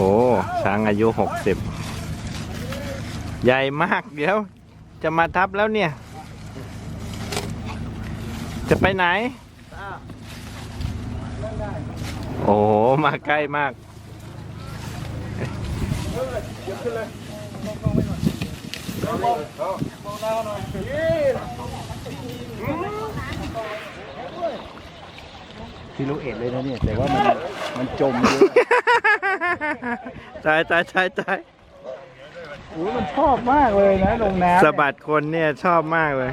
โอ้ช้างอายุหกสิบใหญ่มากเดี๋ยว จะมาทับแล้วเนี่ย จะไปไหน โอ้โห มาใกล้มาก ที่รู้เอ็ดเลยนะเนี่ย แต่ว่ามันมันจมเยอะตายตายตายตายโอ้ยมันชอบมากเลยนะลงน้ำสะบัดคนเนี่ยชอบมากเลย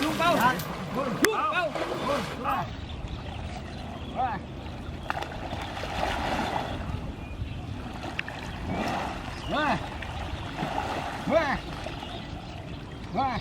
เฮ้ยเฮ้ยเฮ้ย